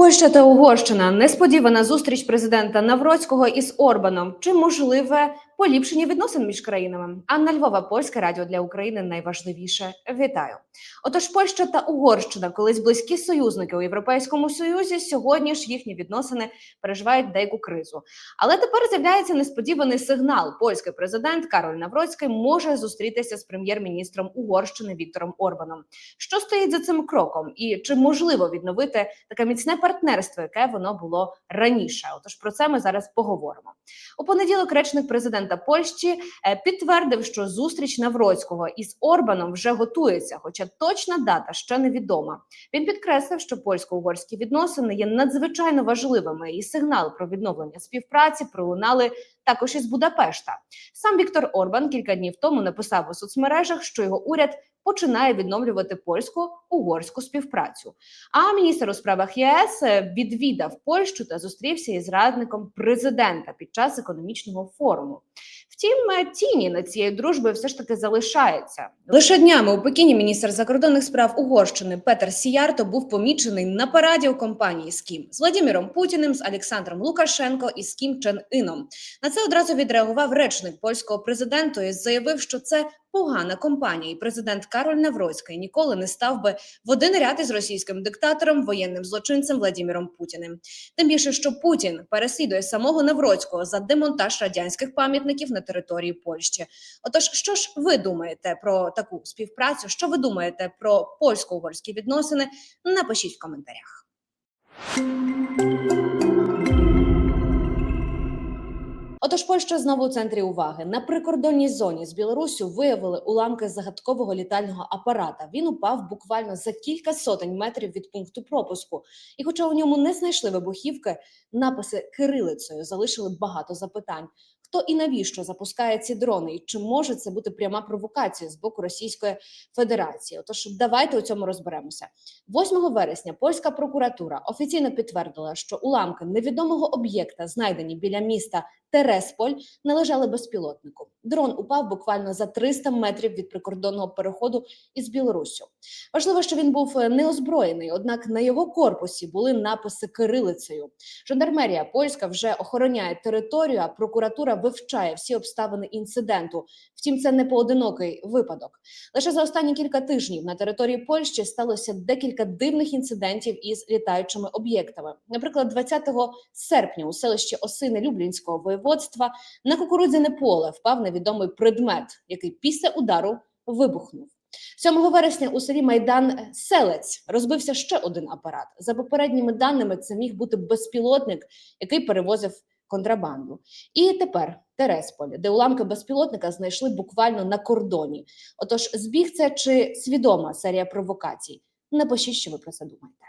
Польща та Угорщина несподівана зустріч президента Навроцького із Орбаном. Чи можливе поліпшення відносин між країнами? Анна Львова, польське радіо для України найважливіше. Вітаю. Отож, Польща та Угорщина, колись близькі союзники у Європейському Союзі, сьогодні ж їхні відносини переживають деяку кризу. Але тепер з'являється несподіваний сигнал. Польський президент Кароль Навроцький може зустрітися з прем'єр-міністром Угорщини Віктором Орбаном. Що стоїть за цим кроком, і чи можливо відновити таке міцне партнерство, яке воно було раніше? Отож про це ми зараз поговоримо. У понеділок речник президента Польщі е, підтвердив, що зустріч Навроцького із Орбаном вже готується, хоча точна дата ще невідома. Він підкреслив, що польсько-угорські відносини є надзвичайно важливими, і сигнал про відновлення співпраці пролунали також із Будапешта. Сам Віктор Орбан кілька днів тому написав у соцмережах, що його уряд починає відновлювати польсько-угорську співпрацю. А міністр у справах ЄС е, відвідав Польщу та зустрівся із радником президента під час економічного форуму. Втім, е, тіні над цією дружбою все ж таки залишається. Лише днями у Пекіні міністр закордонних справ Угорщини Петер Сіярто був помічений на параді у компанії з Кім з Владимиром Путіним, з Олександром Лукашенко і з Кім Чен Іном. На це одразу відреагував речник польського президенту і заявив, що це погана компанія, і президент Кароль Навроцький ніколи не став би в один ряд із російським диктатором, воєнним злочинцем Владимиром Путіним. Тим більше, що Путін переслідує самого Навроцького за демонтаж радянських пам'ятників на території Польщі. Отож, що ж ви думаєте про таку співпрацю? Що ви думаєте про польсько-угорські відносини? Напишіть в коментарях. Отож, Польща знову у центрі уваги на прикордонній зоні з Білоруссю виявили уламки загадкового літального апарата. Він упав буквально за кілька сотень метрів від пункту пропуску. І, хоча у ньому не знайшли вибухівки, написи кирилицею залишили багато запитань. Хто і навіщо запускає ці дрони, і чи може це бути пряма провокація з боку Російської Федерації? Отож, давайте у цьому розберемося. 8 вересня польська прокуратура офіційно підтвердила, що уламки невідомого об'єкта, знайдені біля міста Тересполь, належали безпілотнику. Дрон упав буквально за 300 метрів від прикордонного переходу із Білоруссю. Важливо, що він був е, неозброєний, однак на його корпусі були написи кирилицею. Жандармерія польська вже охороняє територію, а прокуратура вивчає всі обставини інциденту. Втім, це не поодинокий випадок. Лише за останні кілька тижнів на території Польщі сталося декілька дивних інцидентів із літаючими об'єктами. Наприклад, 20 серпня у селищі Осини Люблінського воєводства на кукурудзяне поле впав невідомий предмет, який після удару вибухнув. 7 вересня у селі Майдан Селець розбився ще один апарат. За попередніми даними, це міг бути безпілотник, який перевозив контрабанду. І тепер Тересполь, де уламки безпілотника знайшли буквально на кордоні. Отож, збіг це чи свідома серія провокацій? Напишіть, що ви про це думаєте.